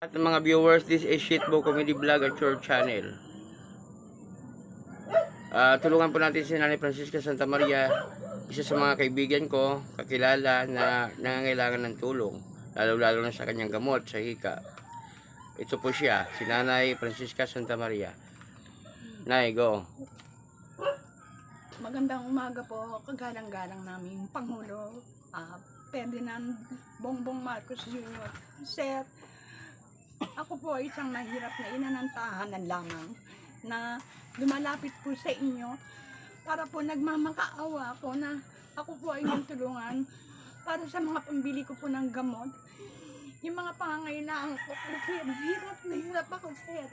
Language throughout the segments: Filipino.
At mga viewers, this is Shitbo Comedy Vlog at your channel. Ah, tulungan po natin si Nanay Francisca Santa Maria, isa sa mga kaibigan ko, kakilala na nangangailangan ng tulong, lalo-lalo na sa kanyang gamot, sa hika. Ito po siya, si Nanay Francisca Santa Maria. Nay, go. Magandang umaga po, kagalang-galang namin Pangulo ah, Ferdinand Bongbong Marcos Jr. Sir, ako po ay isang nahirap na ina ng tahanan lamang na lumalapit po sa inyo para po nagmamakaawa ako na ako po ay tulungan para sa mga pambili ko po ng gamot. Yung mga pangangailangan ko po, sir, hirap na hirap ako, sir.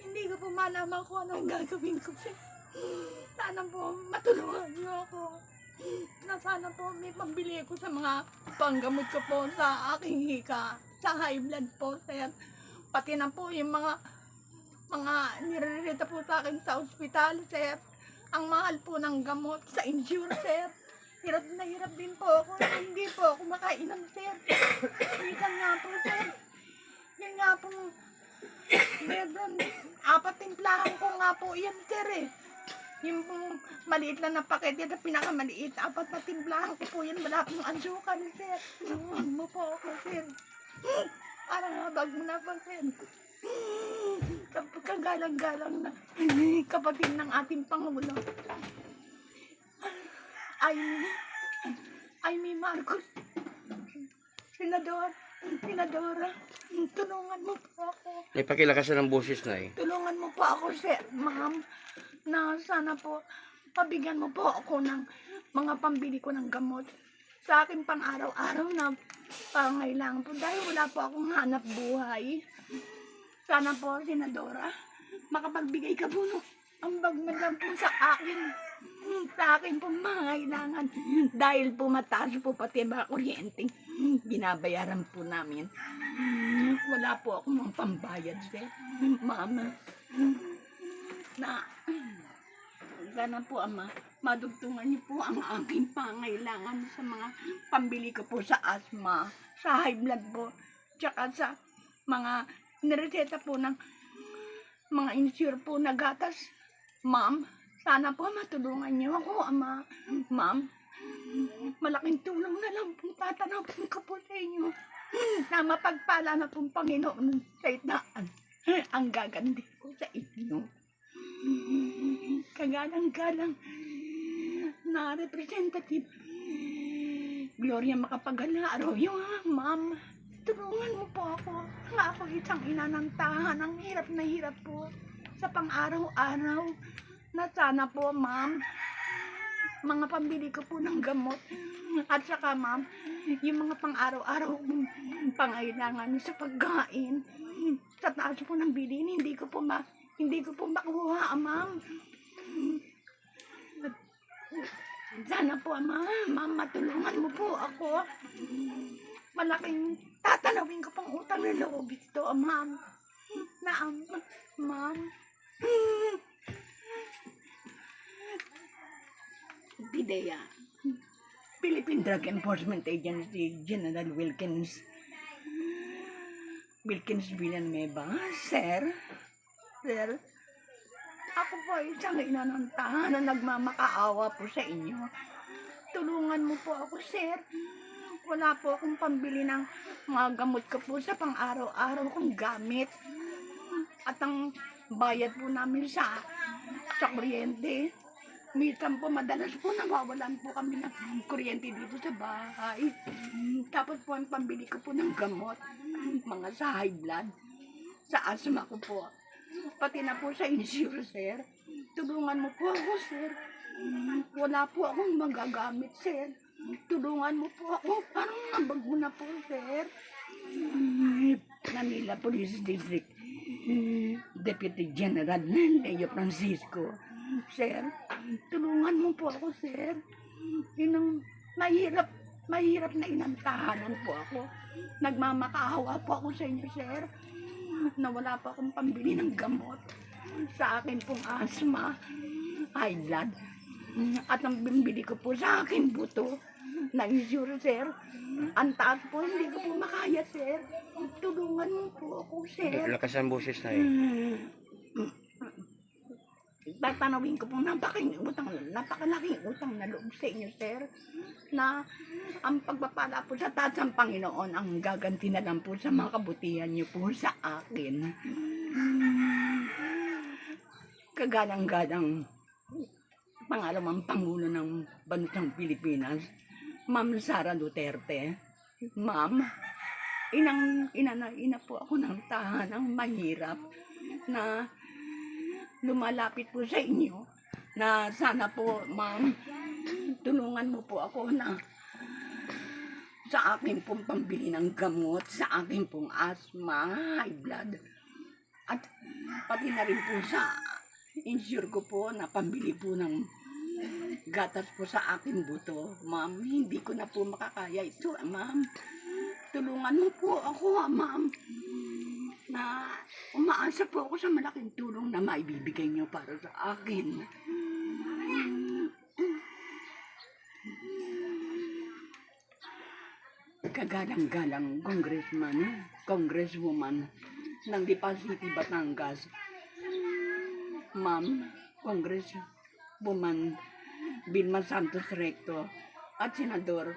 Hindi ko po malaman kung anong gagawin ko, sir. Sana po matulungan niyo ako. Na sana po may pambili ko sa mga panggamot ko po sa aking hika. Sa high blood po, sir. Pati na po yung mga mga nirerita po sa akin sa ospital, sir. Ang mahal po ng gamot sa insure, sir. Hirap na hirap din po ako. Hindi po ako makainom, sir. Minsan nga po, sir. Yun nga po, Meron, apat timplahan ko nga po yan, sir eh. Yung pong maliit lang na paket, yan ang pinakamaliit. Apat na timplahan ko po yan, wala pong ansukal, sir. Huwag mo po ako, sir. Parang habag mo na sir. Kapag kagalang-galang na kapatid ng ating Pangulo. Ay, ay, may Marcos. Senador, Senadora, tulungan mo po ako. May pakilakasan ng boses, Nay. Tulungan mo po ako, sir, ma'am, na sana po, pabigyan mo po ako ng mga pambili ko ng gamot sa akin pang araw-araw na pangailangan po dahil wala po akong hanap buhay. Sana po, Senadora, makapagbigay ka po no, ang bagman po sa akin. Sa akin po mangailangan. Dahil po mataas po pati ba kuryente. Binabayaran po namin. Wala po akong mga pambayad, sir. Mama. Na, sana po, ama, madugtungan niyo po ang aking pangailangan sa mga pambili ko po sa asma, sa high blood po, tsaka sa mga nireseta po ng mga insure po na gatas. Ma'am, sana po matulungan niyo ako, ama. Ma'am, malaking tulong na lang po tatanapin ko po sa inyo na mapagpala na pong Panginoon sa itaan ang gagandi ko sa inyo. Kagalang-galang na representative Gloria Makapagala Arroyo, ma'am. Tulungan mo po ako. Nga ako isang ina ng tahanang hirap na hirap po sa pang-araw-araw. Na sana po, ma'am, mga pambili ko po ng gamot. At saka, ma'am, yung mga pang-araw-araw pangailangan sa pagkain. Sa taas po ng bilin, hindi ko po ma hindi ko po makuha, ma'am. Sana po, ma'am, ma'am, matulungan mo po ako. Malaking tatanawin ko pang utang na loob ito, ma'am. Naam, ma'am. Bidea. Philippine Drug Enforcement Agency General Wilkins. Wilkins Villanueva. Sir? Sir? Ako po isang ina ng tahanan nagmamakaawa po sa inyo. Tulungan mo po ako, sir. Wala po akong pambili ng mga gamot ko po sa pang-araw-araw kong gamit. At ang bayad po namin sa sa kuryente. Minsan po, madalas po nawawalan po kami ng kuryente dito sa bahay. Tapos po, ang pambili ko po ng gamot, mga sa high blood, sa asthma ko po. Pati na po sa insure, sir. Tulungan mo po ako, sir. Wala po akong magagamit, sir. Tulungan mo po ako. Parang nabag mo na po, sir. Manila Police District. Deputy General Leo Francisco. Sir, tulungan mo po ako, sir. Yun ang mahirap, mahirap na inantahanan po ako. Nagmamakaawa po ako sa inyo, sir. Na wala pa akong pambili ng gamot. Sa akin pong asma, high blood. At ang bimbili ko po sa akin buto. na-insure, sir. Ang taas po, hindi ko po makaya, sir. Tulungan mo po ako, sir. Lakas ang boses na eh. Tatanawin ko po, napakaking utang, napakalaking utang na loob sa inyo, sir. Na ang pagpapala po sa taas ng Panginoon ang gaganti na lang po sa mga kabutihan niyo po sa akin. Kagalang-galang pangalawang Pangulo ng Bansang Pilipinas, Ma'am Sara Duterte. Ma'am, inang, ina na, ina po ako ng tahanang mahirap na lumalapit po sa inyo na sana po, ma'am, tulungan mo po ako na sa akin pong pambili ng gamot, sa akin pong asthma, high blood, at pati na rin po sa insure ko po na pambili po ng gatas po sa aking buto. Ma'am, hindi ko na po makakaya ito, ma'am. Tulungan mo po ako, ma'am na umaasa po ako sa malaking tulong na maibibigay niyo para sa akin. Kagalang-galang congressman, congresswoman ng Lipa City, Batangas. Ma'am, congresswoman Vilma Santos Recto at senador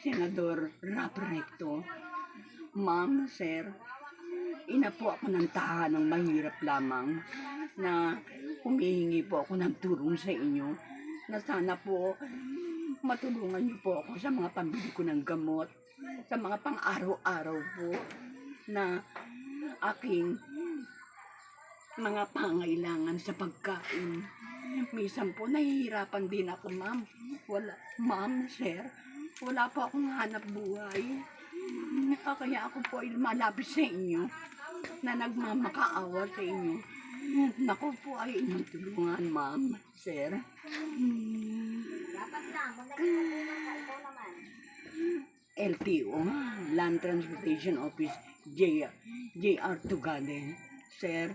Senador Rap Recto. Ma'am, sir, ina po ako ng tahanang mahirap lamang na humihingi po ako ng tulong sa inyo na sana po matulungan niyo po ako sa mga pambili ko ng gamot, sa mga pang-araw-araw po na aking mga pangailangan sa pagkain. Minsan po nahihirapan din ako, ma'am. Wala, ma'am, sir, wala po akong hanap buhay. Ah, Kaya ako po ay lumalapit sa inyo na nagmamakaawa sa inyo. Naku po ay inyong tulungan, ma'am, sir. LTO, Land Transportation Office, J, JR Tugade. Sir,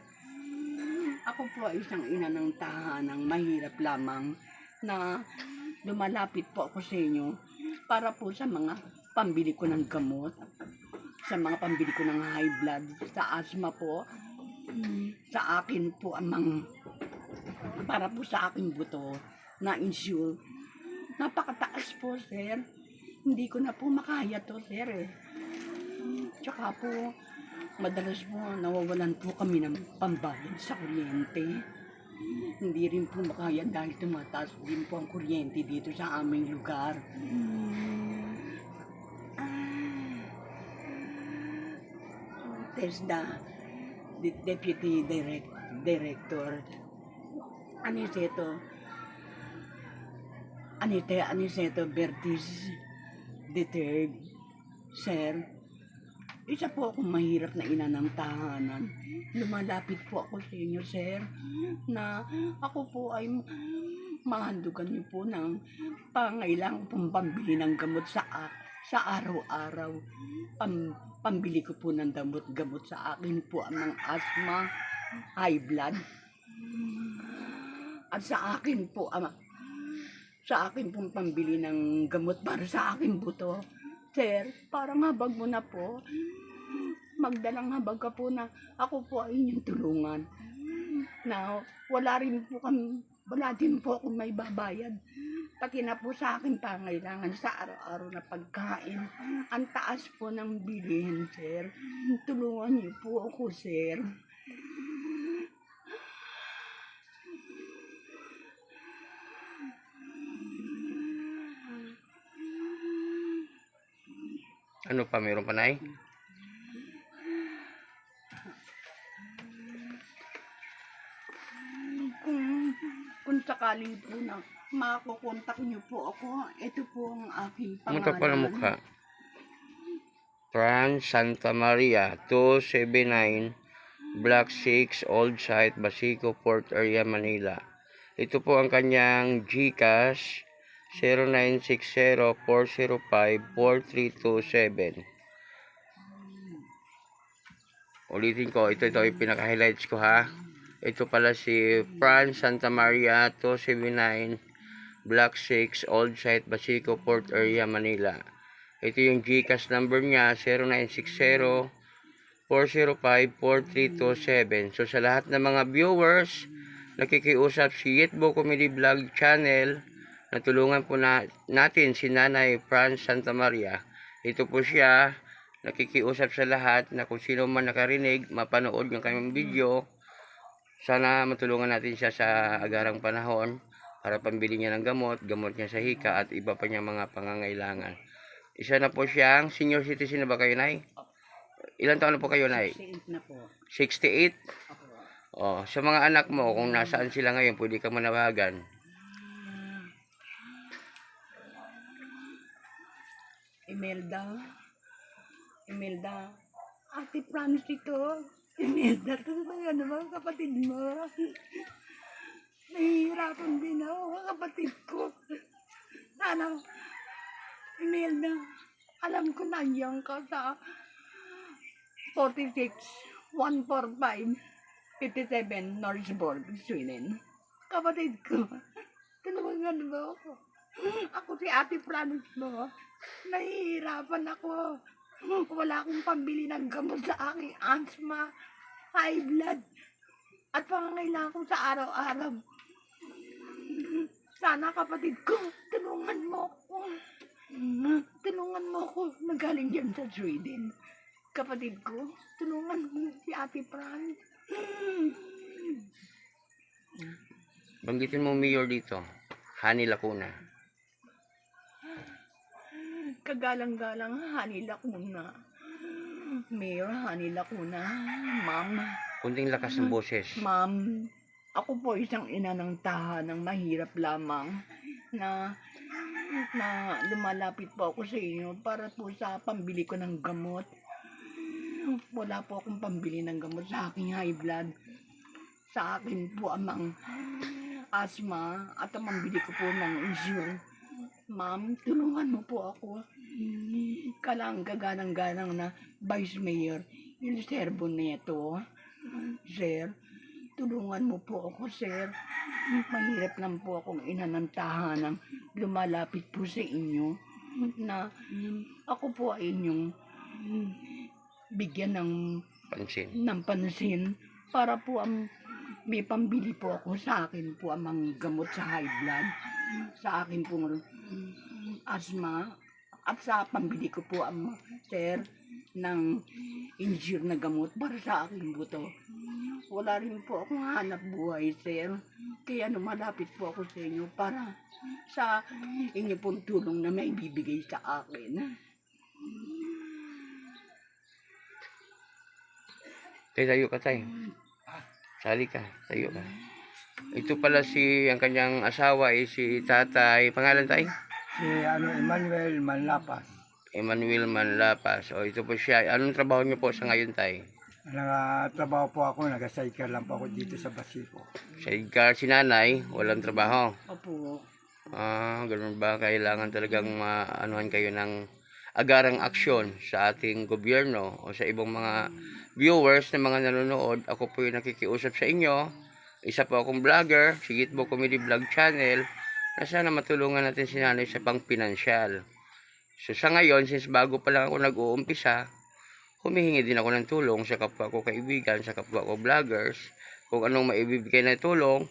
ako po ay isang ina ng tahanang mahirap lamang na lumalapit po ako sa inyo para po sa mga pambili ko ng gamot, sa mga pambili ko ng high blood, sa asthma po, sa akin po ang mga, para po sa aking buto na insure. Napakataas po, sir. Hindi ko na po makaya to, sir. Eh. Tsaka po, madalas po nawawalan po kami ng pambayad sa kuryente. Hindi rin po makaya dahil tumataas din po ang kuryente dito sa aming lugar. There's the, the Deputy Direct, Director. Aniceto Anite Aniceto Bertis the third, Sir, isa po akong mahirap na ina ng tahanan. Lumalapit po ako sa inyo, sir, na ako po ay mahandugan niyo po ng pangailangan pong pambili ng gamot sa a- sa araw-araw. Pam, pambili ko po ng damot gamot sa akin po ang ng asthma, high blood. At sa akin po, ama, sa akin pong pambili ng gamot para sa aking buto. Sir, parang habag mo na po. Magdalang habag ka po na ako po ay inyong tulungan. Na wala rin po kami, wala din po akong may babayad. Pati na po sa akin pangailangan sa araw-araw na pagkain. Ang taas po ng bilihin, sir. Tulungan niyo po ako, sir. Ano pa, meron pa na eh? Kung sakali po na makukontak niyo po ako, ito po ang aking Ano pangalan. pa ng mukha? Fran Santa Maria, 279, Block 6, Old Site, Basico, Port Area, Manila. Ito po ang kanyang GCash 0960-405-4327. Ulitin ko, ito ito yung pinaka-highlights ko ha. Ito pala si Fran Santa Maria 279 Block 6, Old Site, Basico, Port Area, Manila. Ito yung GCash number niya, 0960 405-4327. So sa lahat ng mga viewers, nakikiusap si Yitbo Comedy Vlog Channel, natulungan po na, natin si Nanay Fran Santa Maria. Ito po siya, nakikiusap sa lahat na kung sino man nakarinig, mapanood ng kanyang video, sana matulungan natin siya sa agarang panahon para pambili niya ng gamot, gamot niya sa hika at iba pa niya mga pangangailangan. Isa na po siyang senior citizen na ba kayo, Nay? Ilan taon na po kayo, Nay? 68 na po. 68? Ako. Oh, sa mga anak mo, kung nasaan sila ngayon, pwede ka manawagan. Imelda. Imelda. Ate Franz ito. Imelda, ba yan naman kapatid mo? Nahihirapan din ako, mga kapatid ko. Sana, Imelda, alam ko nandiyan ka sa 46, 145, 57, Norrisborg, Sweden. Kapatid ko, tulungan mo ako. Ako si Ate Franz mo. Nahihirapan ako. Wala akong pambili ng gamot sa aking asthma, high blood, at pangangailangan ko sa araw-araw. Sana kapatid ko, tulungan mo ako. Tulungan mo ako. Nagaling dyan sa Sweden. Kapatid ko, tulungan mo si Ate Fran. Banggitin mo mayor dito. Hani Lacuna. Kagalang-galang Hani Lacuna. Mayor Hani Lacuna. Ma'am, Kunting lakas ng boses. Ma'am, ako po isang ina ng tahanang mahirap lamang na na lumalapit po ako sa inyo para po sa pambili ko ng gamot. Wala po akong pambili ng gamot sa aking high blood. Sa akin po amang asthma at ang pambili ko po ng insure. Ma'am, tulungan mo po ako. Kalang gaganang-ganang na Vice Mayor Il Servo Neto. Sir, tulungan mo po ako, sir. Mahirap lang po akong ina ng tahanang lumalapit po sa inyo na ako po ay inyong bigyan ng, Pansin. ng pansin para po ang may pambili po ako sa akin po ang mga gamot sa high blood, sa akin po asthma, at sa pambili ko po ang sir ng insure na gamot para sa aking buto. Wala rin po akong hanap buhay, sir. Kaya lumalapit po ako sa inyo para sa inyo pong tulong na may bibigay sa akin. Tay, tayo ka, tay. Sali ka. Tayo ka. Ito pala si, ang kanyang asawa ay si tatay. Pangalan tay? Si ano, Emmanuel Manlapas. Emmanuel Manlapas. O, ito po siya. Anong trabaho niyo po sa ngayon, tay? Nagatrabaho po ako, nag-cycle lang po ako dito sa Basico. Edgar, si nanay, walang trabaho. Opo. Ah, ganun ba? Kailangan talagang maanuhan kayo ng agarang aksyon sa ating gobyerno o sa ibang mga viewers na mga nanonood. Ako po yung nakikiusap sa inyo. Isa po akong vlogger, si Gitbo Comedy Vlog Channel, na sana matulungan natin si nanay sa pang pinansyal. So sa ngayon, since bago pa lang ako nag-uumpisa, humihingi din ako ng tulong sa kapwa ko kaibigan, sa kapwa ko vloggers, kung anong maibibigay na tulong,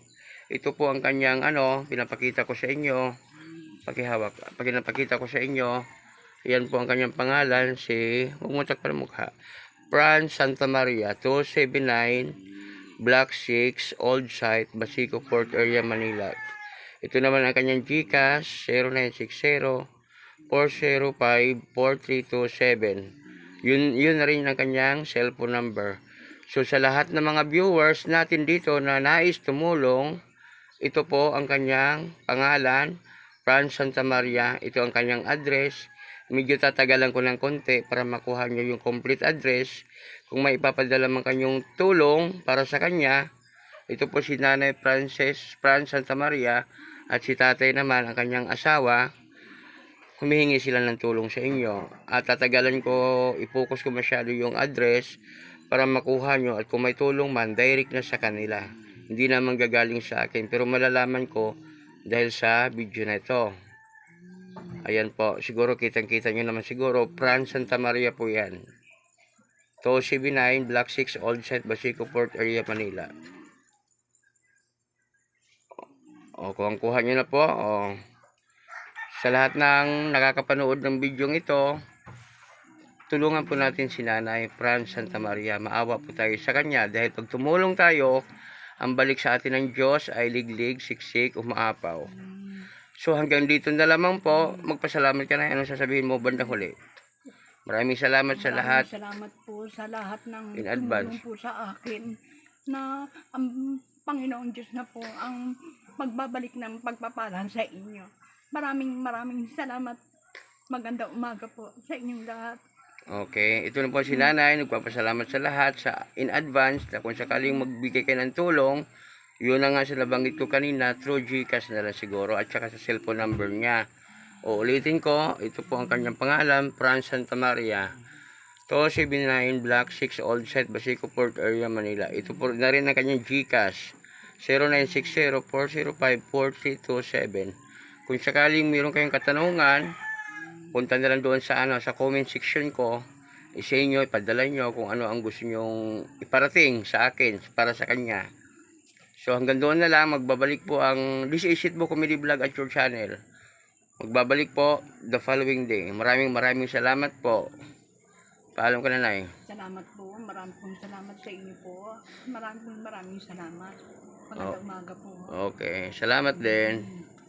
ito po ang kanyang ano, pinapakita ko sa inyo. Pakihawak. Pinapakita ko sa inyo. Yan po ang kanyang pangalan, si, mo pa ng mukha. Fran Santa Maria, 279, Block 6, Old Site, Basico Port Area, Manila. Ito naman ang kanyang Gcash, 0960 405-4327. Yun, yun na rin ang kanyang cellphone number. So sa lahat ng mga viewers natin dito na nais tumulong, ito po ang kanyang pangalan, Fran Santa Maria. Ito ang kanyang address. Medyo tatagalan ko ng konti para makuha nyo yung complete address. Kung may ipapadala man kanyong tulong para sa kanya, ito po si Nanay Frances Fran Santa Maria at si tatay naman ang kanyang asawa. Humihingi sila ng tulong sa inyo. At tatagalan ko, ipokus ko masyado yung address para makuha nyo at kung may tulong man, direct na sa kanila. Hindi naman gagaling sa akin. Pero malalaman ko dahil sa video na ito. Ayan po, siguro kitang-kita nyo naman siguro, Fran Santa Maria po yan. To CB9, Block 6, Old Site, Basico Port Area, Manila. O, kung kuha nyo na po, o, sa lahat ng nakakapanood ng video ito, tulungan po natin si Nanay Fran Santa Maria. Maawa po tayo sa kanya dahil pag tumulong tayo, ang balik sa atin ng Diyos ay liglig, siksik, umaapaw. So hanggang dito na lamang po, magpasalamat ka na. Anong sasabihin mo bandang huli? Maraming salamat sa Maraming lahat. Salamat po sa lahat ng In advance. po sa akin na ang Panginoong Diyos na po ang magbabalik ng pagpapalan sa inyo. Maraming maraming salamat. Maganda umaga po sa inyong lahat. Okay, ito na po si Nanay. Nagpapasalamat sa lahat sa in advance na kung sakaling magbigay kayo ng tulong, yun na nga sa nabanggit ko kanina, through Gcash na lang siguro at saka sa cellphone number niya. O ulitin ko, ito po ang kanyang pangalan, Fran Santa Maria. To 79 Block 6 Old Site, Basico Port Area, Manila. Ito po na rin ang kanyang Gcash. 0960-405-4327. Kung sakaling mayroon kayong katanungan, punta na lang doon sa ano sa comment section ko isa inyo ipadala nyo kung ano ang gusto nyong iparating sa akin para sa kanya so hanggang doon na lang magbabalik po ang This Is It Bo Comedy Vlog at your channel magbabalik po the following day maraming maraming salamat po paalam ka na nai Salamat po. Maraming pong salamat sa inyo po. Maraming maraming salamat. Magandang umaga po. okay salamat din